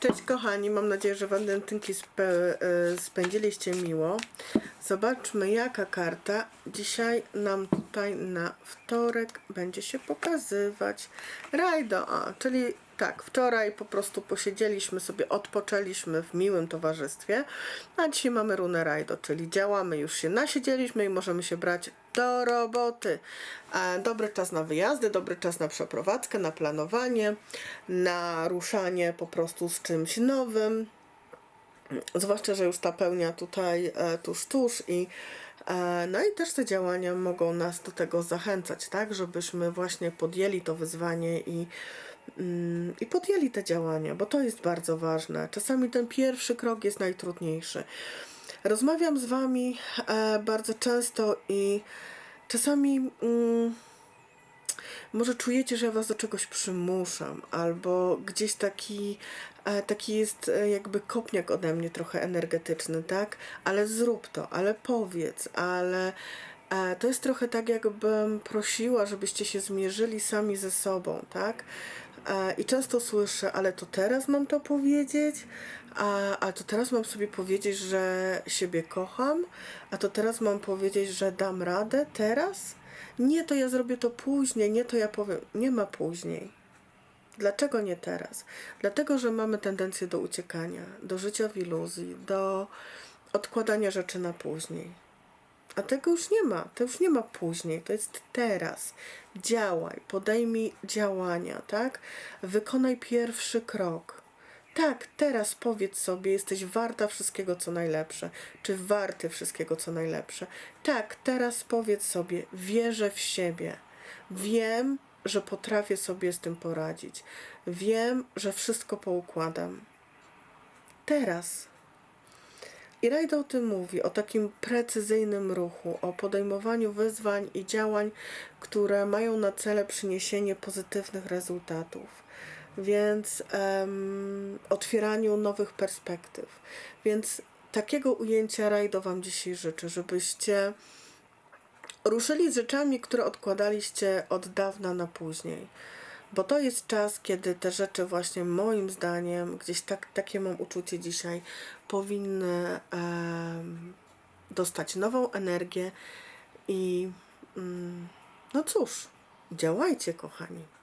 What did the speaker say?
Cześć kochani, mam nadzieję, że walentynki e, spędziliście miło. Zobaczmy jaka karta dzisiaj nam tutaj na wtorek będzie się pokazywać. Rajdo, a, czyli tak, wczoraj po prostu posiedzieliśmy sobie, odpoczęliśmy w miłym towarzystwie, a dzisiaj mamy runę Rajdo, czyli działamy, już się nasiedzieliśmy i możemy się brać do roboty. E, Dobry czas na wyjazdy, dobry czas na przeprowadzkę, na planowanie, na ruszanie po prostu z czymś nowym. Zwłaszcza, że już ta pełnia tutaj e, tuż, tuż i e, no i też te działania mogą nas do tego zachęcać, tak, żebyśmy właśnie podjęli to wyzwanie i, mm, i podjęli te działania, bo to jest bardzo ważne. Czasami ten pierwszy krok jest najtrudniejszy. Rozmawiam z Wami e, bardzo często i czasami mm, może czujecie, że ja Was do czegoś przymuszam, albo gdzieś taki, e, taki jest e, jakby kopniak ode mnie trochę energetyczny, tak? Ale zrób to, ale powiedz, ale e, to jest trochę tak, jakbym prosiła, żebyście się zmierzyli sami ze sobą, tak? I często słyszę, ale to teraz mam to powiedzieć, a, a to teraz mam sobie powiedzieć, że siebie kocham, a to teraz mam powiedzieć, że dam radę teraz? Nie, to ja zrobię to później, nie, to ja powiem, nie ma później. Dlaczego nie teraz? Dlatego, że mamy tendencję do uciekania, do życia w iluzji, do odkładania rzeczy na później. A tego już nie ma. To już nie ma później. To jest teraz. Działaj, podejmij działania, tak? Wykonaj pierwszy krok. Tak, teraz powiedz sobie, jesteś warta wszystkiego, co najlepsze, czy warty wszystkiego, co najlepsze. Tak, teraz powiedz sobie, wierzę w siebie. Wiem, że potrafię sobie z tym poradzić. Wiem, że wszystko poukładam. Teraz. I Rajda o tym mówi, o takim precyzyjnym ruchu, o podejmowaniu wyzwań i działań, które mają na cele przyniesienie pozytywnych rezultatów, więc em, otwieraniu nowych perspektyw. Więc takiego ujęcia Rajdo Wam dzisiaj życzę, żebyście ruszyli z rzeczami, które odkładaliście od dawna na później. Bo to jest czas, kiedy te rzeczy właśnie moim zdaniem, gdzieś tak, takie mam uczucie dzisiaj, powinny dostać nową energię i mm, no cóż, działajcie kochani.